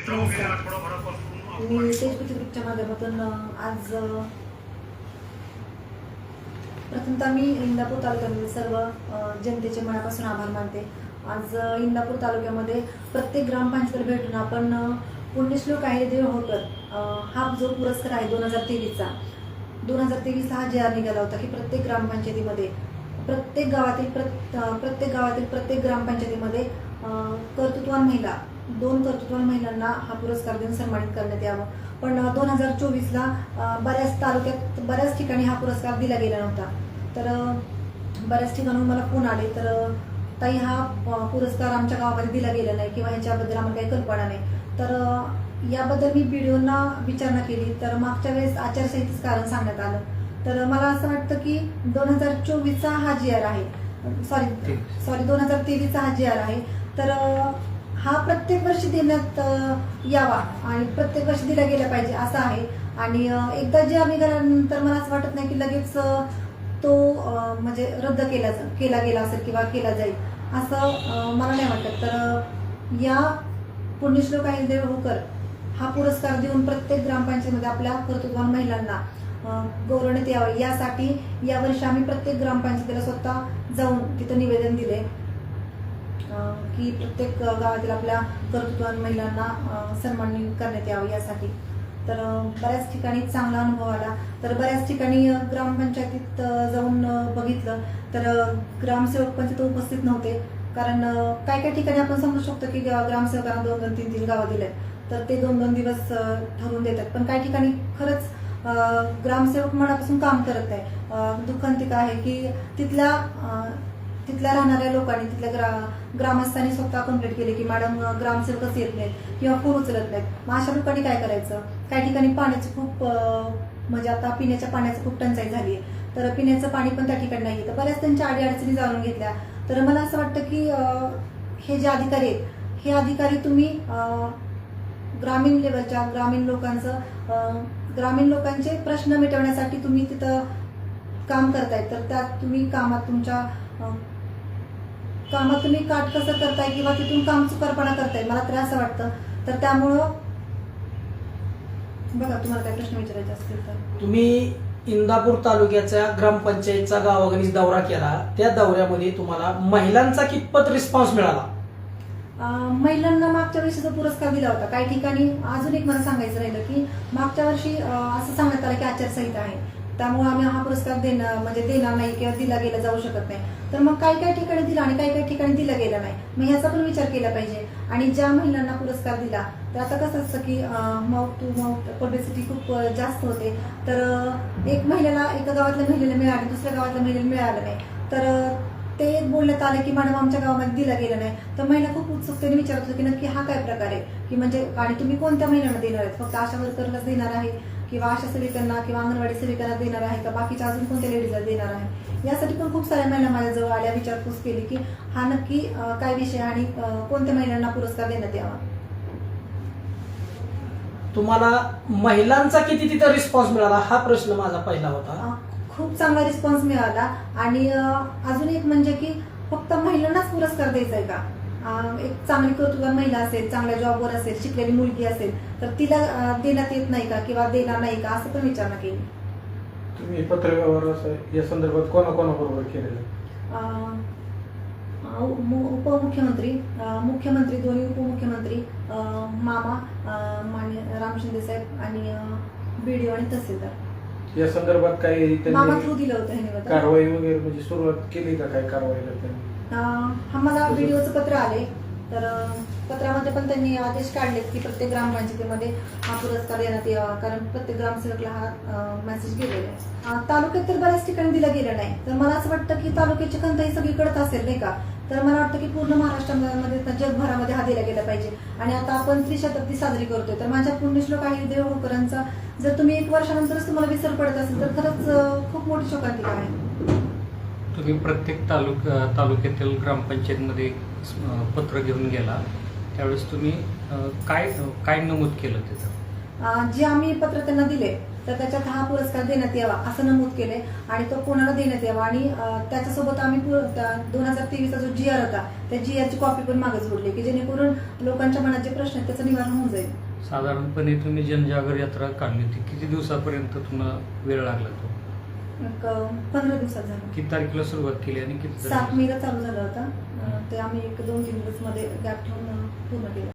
मी तेजपती ग्रुपच्या माध्यमातून आज प्रथमतः मी इंदापूर तालुक्यामध्ये सर्व जनतेचे मनापासून आभार मानते आज इंदापूर तालुक्यामध्ये प्रत्येक ग्रामपंचायत भेटून आपण पुण्यश्लोक आहे देव होकर हा जो पुरस्कार आहे दोन हजार तेवीसचा दोन हजार तेवीसला हा जे आर निघाला होता की प्रत्येक ग्रामपंचायतीमध्ये प्रत्येक गावातील प्रत्येक गावातील प्रत्येक ग्रामपंचायतीमध्ये कर्तृत्वान महिला दोन कर्तृत्वान महिलांना हा पुरस्कार देऊन सन्मानित करण्यात यावं. पण दोन हजार चोवीसला बऱ्याच तालुक्यात बऱ्याच ठिकाणी हा पुरस्कार दिला गेला नव्हता. तर बऱ्याच ठिकाणून मला फोन आले तर ताई हा पुरस्कार आमच्या गावामध्ये दिला गेला नाही किंवा ह्याच्याबद्दल आम्हाला काही कल्पना नाही. तर याबद्दल मी व्हिडिओना विचारणा केली तर मागच्या वेळेस आचारसंहितेचं कारण सांगण्यात आलं. तर मला असं वाटतं की दोन हजार चोवीसचा हा जी आर आहे सॉरी सॉरी दोन हजार तेवीसचा हा जी आर आहे तर हा प्रत्येक वर्षी देण्यात यावा आणि प्रत्येक वर्षी दिला गेला पाहिजे असं आहे. आणि एकदा जे आम्ही निघाल्यानंतर मला असं वाटत नाही की लगेच तो म्हणजे रद्द केला केला गेला असेल किंवा केला जाईल असं मला नाही वाटत. तर या पुण्यश्लोक आहे देव होकर हा पुरस्कार देऊन प्रत्येक ग्रामपंचायतीमध्ये आपल्या कर्तृत्वान महिलांना गौरवण्यात यावं. यासाठी यावर्षी आम्ही प्रत्येक ग्रामपंचायतीला स्वतः जाऊन तिथं निवेदन दिले की प्रत्येक गावातील आपल्या कर्तृत्वान महिलांना अ, सन्मानित करण्यात यावं यासाठी. तर बऱ्याच ठिकाणी चांगला अनुभव आला. तर बऱ्याच ठिकाणी ग्रामपंचायतीत जाऊन बघितलं. तर ग्रामसेवक पण तिथं उपस्थित नव्हते. कारण काय काय ठिकाणी आपण समजू शकतो की ग्रामसेवकांना दोन दोन तीन तीन गावं दिले तर ते दोन दोन दिवस ठरवून देतात. पण काही ठिकाणी खरंच ग्रामसेवक मनापासून काम करत नाही. अ, दुःखांतिक आहे की तिथल्या तिथल्या राहणाऱ्या लोकांनी तिथल्या ग्रा ग्रामस्थांनी स्वतः कंप्लेंट केली की मॅडम ग्रामसेवकच येत नाहीत किंवा फोन उचलत नाहीत. मग अशा लोकांनी काय करायचं? काही ठिकाणी पाण्याची खूप म्हणजे आता पिण्याच्या पाण्याची खूप टंचाई झाली आहे. तर पिण्याचं पाणी पण त्या ठिकाणी नाही तर बऱ्याच त्यांच्या अडीअडचणी जाणून घेतल्या. तर मला असं वाटतं की हे जे अधिकारी आहेत हे अधिकारी तुम्ही ग्रामीण लेवलच्या ग्रामीण लोकांचं ग्रामीण लोकांचे प्रश्न मिटवण्यासाठी तुम्ही तिथं काम करतायत तर त्यात तुम्ही कामात तुमच्या कामात तुम्ही काटकसर करताय किंवा तिथून काम चुकारपणा करताय मला तर असं वाटतं. तर त्यामुळं बघा तुम्हाला काय प्रश्न विचारायचे असतील तर. तुम्ही इंदापूर तालुक्याच्या ग्रामपंचायतचा गावागणीच दौरा केला. त्या दौऱ्यामध्ये तुम्हाला महिलांचा कितपत रिस्पॉन्स मिळाला? महिलांना मागच्या वर्षीचा पुरस्कार दिला होता काही ठिकाणी अजून एक मला सांगायचं राहिलं की मागच्या वर्षी असं सांगण्यात आलं की आचारसंहिता आहे. त्यामुळे आम्ही हा पुरस्कार देणं म्हणजे देणार नाही किंवा दिला गेला जाऊ शकत नाही. तर मग काही काही ठिकाणी दिला आणि काही काही ठिकाणी दिला गेला नाही? मग ह्याचा पण विचार केला पाहिजे. आणि ज्या महिलांना पुरस्कार दिला तर आता कसं असतं की माउथ टू माउथ पब्लिसिटी खूप जास्त होते. तर एक महिलेला एका गावातल्या महिलेला मिळाली दुसऱ्या गावातल्या महिलेला मिळालं नाही. तर ते बोलण्यात आलं की मॅडम आमच्या गावामध्ये दिला गेला नाही. तर महिला खूप उत्सुकतेने विचारत होती की नक्की हा काय प्रकार आहे? की म्हणजे आणि तुम्ही कोणत्या महिलांना देणार आहेत? फक्त आशा वर्करलाच देणार आहे? किंवा आशा सेविकांना किंवा अंगणवाडी सेविकांना देणार आहे का? बाकीच्या अजून कोणत्या लेडीजला देणार आहे? यासाठी पण खूप साऱ्या महिला माझ्याजवळ आल्या विचारपूस केली की हा नक्की काय विषय आणि कोणत्या महिलांना पुरस्कार देण्यात यावा? तुम्हाला महिलांचा किती तिथं रिस्पॉन्स मिळाला? हा प्रश्न माझा पहिला होता. खूप चांगला रिस्पॉन्स मिळाला. आणि अजून एक म्हणजे की फक्त महिलांनाच पुरस्कार द्यायचा आहे का एक चांगली कर्तृत्वान महिला असेल चांगल्या जॉबवर असेल शिकलेली मुलगी असेल तर तिला देण्यात येत नाही का? किंवा देणार नाही का? असं पण विचारणा केली. तुम्ही पत्रव्यवहार असं या संदर्भात कोणाकोणाबरोबर केलेलं उपमुख्यमंत्री मुख्यमंत्री दोन्ही उपमुख्यमंत्री मामा मान्य राम शिंदे साहेब आणि बीडीओ आणि तहसीलदार. या संदर्भात काही मामा त्यांनी थ्रू दिलं होतं हे निवेदन. कारवाई वगैरे म्हणजे सुरुवात केली का कारवाईला त्यांनी अं, आम्हाला व्हिडिओचं पत्र आले. तर अं, पत्रामध्ये पण त्यांनी आदेश काढले की प्रत्येक ग्रामपंचायतीमध्ये हा पुरस्कार देण्यात यावा. कारण प्रत्येक ग्रामसेवकला हा मेसेज गेलेला आहे. अं, तालुक्यात तर बऱ्याच ठिकाणी दिला गेला नाही. तर मला असं वाटतं की तालुक्याची खंत ही सगळीकडेच असेल नाही का? तर मला वाटतं की पूर्ण महाराष्ट्रामध्ये जगभरामध्ये हा दिला गेला पाहिजे. आणि आता आपण त्रिशताब्दी साजरी करतोय. तर माझ्या पुण्यश्लोक आहे देवकरांचा जर तुम्ही एक वर्षानंतरच तुम्हाला विसर पडत असेल तर खरंच खूप मोठी शोकांतिका आहे. तुम्ही प्रत्येक तालुक तालुक्यातील ग्रामपंचायतमध्ये पत्र घेऊन गेला. त्यावेळेस तुम्ही काय काय नमूद केलं त्याचं? जे आम्ही पत्र त्यांना दिले तर त्याच्यात हा पुरस्कार देण्यात यावा असं नमूद केलंय आणि तो कोणाला देण्यात यावा? आणि त्याच्यासोबत आम्ही दोन हजार तेवीसचा जो जी आर होता त्या जी आरची कॉपी पण मागे जोडली की जेणेकरून लोकांच्या मनात जे प्रश्न आहेत त्याचं निवारण होऊन जाईल. साधारणपणे तुम्ही जनजागर यात्रा काढली होती. किती दिवसापर्यंत तुम्हाला वेळ लागला तो? पंधरा दिवसात झालं. किती तारखेला सुरुवात केली आणि किती सात? मेला चालू झालं होता. ते आम्ही एक दोन तीन दिवसमध्ये गॅप ठेवून पूर्ण केलं.